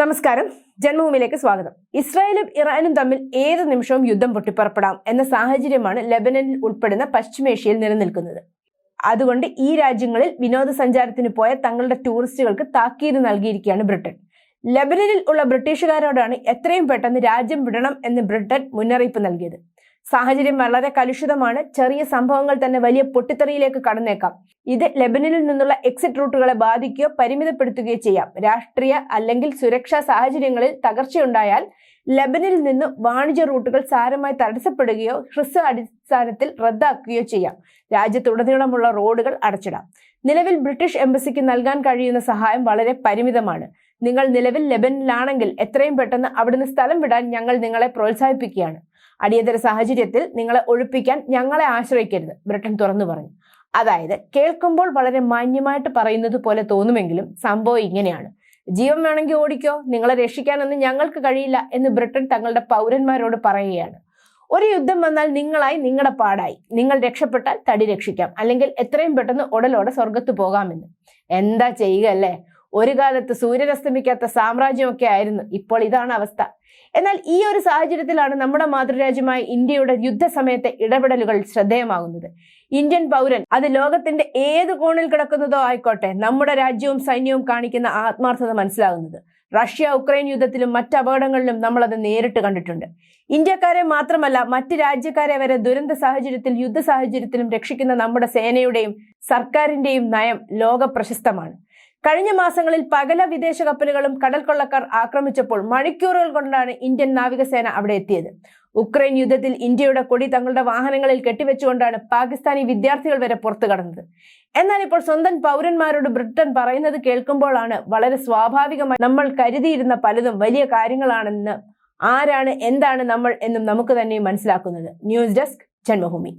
നമസ്കാരം. ജന്മഭൂമിയിലേക്ക് സ്വാഗതം. ഇസ്രായേലും ഇറാനും തമ്മിൽ ഏത് നിമിഷവും യുദ്ധം പൊട്ടിപ്പുറപ്പെടാം എന്ന സാഹചര്യമാണ് ലെബനനിൽ ഉൾപ്പെടുന്ന പശ്ചിമേഷ്യയിൽ നിലനിൽക്കുന്നത്. അതുകൊണ്ട് ഈ രാജ്യങ്ങളിൽ വിനോദസഞ്ചാരത്തിന് പോയ തങ്ങളുടെ ടൂറിസ്റ്റുകൾക്ക് താക്കീത് നൽകിയിരിക്കുകയാണ് ബ്രിട്ടൻ. ലെബനനിൽ ഉള്ള ബ്രിട്ടീഷുകാരോടാണ് എത്രയും പെട്ടെന്ന് രാജ്യം വിടണം എന്ന് ബ്രിട്ടൻ മുന്നറിയിപ്പ് നൽകിയത്. സാഹചര്യം വളരെ കലുഷിതമാണ്. ചെറിയ സംഭവങ്ങൾ തന്നെ വലിയ പൊട്ടിത്തെറിയിലേക്ക് കടന്നേക്കാം. ഇത് ലെബനനിൽ നിന്നുള്ള എക്സിറ്റ് റൂട്ടുകളെ ബാധിക്കുകയോ പരിമിതപ്പെടുത്തുകയോ ചെയ്യാം. രാഷ്ട്രീയ അല്ലെങ്കിൽ സുരക്ഷാ സാഹചര്യങ്ങളിൽ തകർച്ചയുണ്ടായാൽ ലെബനിൽ നിന്ന് വാണിജ്യ റൂട്ടുകൾ സാരമായി തടസ്സപ്പെടുകയോ ഹ്രസ്വ അടിസ്ഥാനത്തിൽ റദ്ദാക്കുകയോ ചെയ്യാം. രാജ്യത്തുടനീളമുള്ള റോഡുകൾ അടച്ചിടാം. നിലവിൽ ബ്രിട്ടീഷ് എംബസിക്ക് നൽകാൻ കഴിയുന്ന സഹായം വളരെ പരിമിതമാണ്. നിങ്ങൾ നിലവിൽ ലെബനിലാണെങ്കിൽ എത്രയും പെട്ടെന്ന് അവിടുന്ന് സ്ഥലം വിടാൻ ഞങ്ങൾ നിങ്ങളെ പ്രോത്സാഹിപ്പിക്കുകയാണ്. അടിയന്തര സാഹചര്യത്തിൽ നിങ്ങളെ ഒഴിപ്പിക്കാൻ ഞങ്ങളെ ആശ്രയിക്കരുത് ബ്രിട്ടൻ തുറന്നു പറഞ്ഞു. അതായത് കേൾക്കുമ്പോൾ വളരെ മാന്യമായിട്ട് പറയുന്നത് പോലെ തോന്നുമെങ്കിലും സംഭവം ഇങ്ങനെയാണ്. ജീവൻ വേണമെങ്കിൽ ഓടിക്കോ നിങ്ങളെ രക്ഷിക്കാനൊന്നും ഞങ്ങൾക്ക് കഴിയില്ല എന്ന് ബ്രിട്ടൻ തങ്ങളുടെ പൗരന്മാരോട് പറയുകയാണ്. ഒരു യുദ്ധം വന്നാൽ നിങ്ങളായി നിങ്ങളുടെ പാടായി. നിങ്ങൾ രക്ഷപ്പെട്ടാൽ തടി രക്ഷിക്കാം. അല്ലെങ്കിൽ എത്രയും പെട്ടെന്ന് ഉടലോടെ സ്വർഗത്ത് പോകാമെന്ന്. എന്താ ചെയ്യുക അല്ലേ? ഒരു കാലത്ത് സൂര്യനസ്തമിക്കാത്ത സാമ്രാജ്യമൊക്കെ ആയിരുന്നു. ഇപ്പോൾ ഇതാണ് അവസ്ഥ. എന്നാൽ ഈ ഒരു സാഹചര്യത്തിലാണ് നമ്മുടെ മാതൃരാജ്യമായ ഇന്ത്യയുടെ യുദ്ധസമയത്തെ ഇടപെടലുകൾ ശ്രദ്ധേയമാകുന്നത്. ഇന്ത്യൻ പൗരൻ അത് ലോകത്തിന്റെ ഏത് കോണിൽ കിടക്കുന്നതോ ആയിക്കോട്ടെ നമ്മുടെ രാജ്യവും സൈന്യവും കാണിക്കുന്ന ആത്മാർത്ഥത മനസ്സിലാകുന്നത്. റഷ്യ ഉക്രൈൻ യുദ്ധത്തിലും മറ്റ് അപകടങ്ങളിലും അത് നേരിട്ട് കണ്ടിട്ടുണ്ട്. ഇന്ത്യക്കാരെ മാത്രമല്ല മറ്റ് രാജ്യക്കാരെ വരെ ദുരന്ത സാഹചര്യത്തിൽ യുദ്ധ സാഹചര്യത്തിലും രക്ഷിക്കുന്ന നമ്മുടെ സേനയുടെയും സർക്കാരിന്റെയും നയം ലോക പ്രശസ്തമാണ് കഴിഞ്ഞ മാസങ്ങളിൽ പകല വിദേശ കപ്പലുകളും കടൽ കൊള്ളക്കാർ ആക്രമിച്ചപ്പോൾ മണിക്കൂറുകൾ കൊണ്ടാണ് ഇന്ത്യൻ നാവികസേന അവിടെ എത്തിയത്. ഉക്രൈൻ യുദ്ധത്തിൽ ഇന്ത്യയുടെ കൊടി തങ്ങളുടെ വാഹനങ്ങളിൽ കെട്ടിവെച്ചുകൊണ്ടാണ് പാകിസ്ഥാനി വിദ്യാർത്ഥികൾ വരെ പുറത്തു കടന്നത്. എന്നാൽ ഇപ്പോൾ സ്വന്തം പൗരന്മാരോട് ബ്രിട്ടൻ പറയുന്നത് കേൾക്കുമ്പോഴാണ് വളരെ സ്വാഭാവികമായി നമ്മൾ കരുതിയിരുന്ന പലതും വലിയ കാര്യങ്ങളാണെന്ന് ആരാണ് എന്താണ് നമ്മൾ എന്നും നമുക്ക് തന്നെ മനസ്സിലാക്കുന്നത്. News desk Janmabhumi.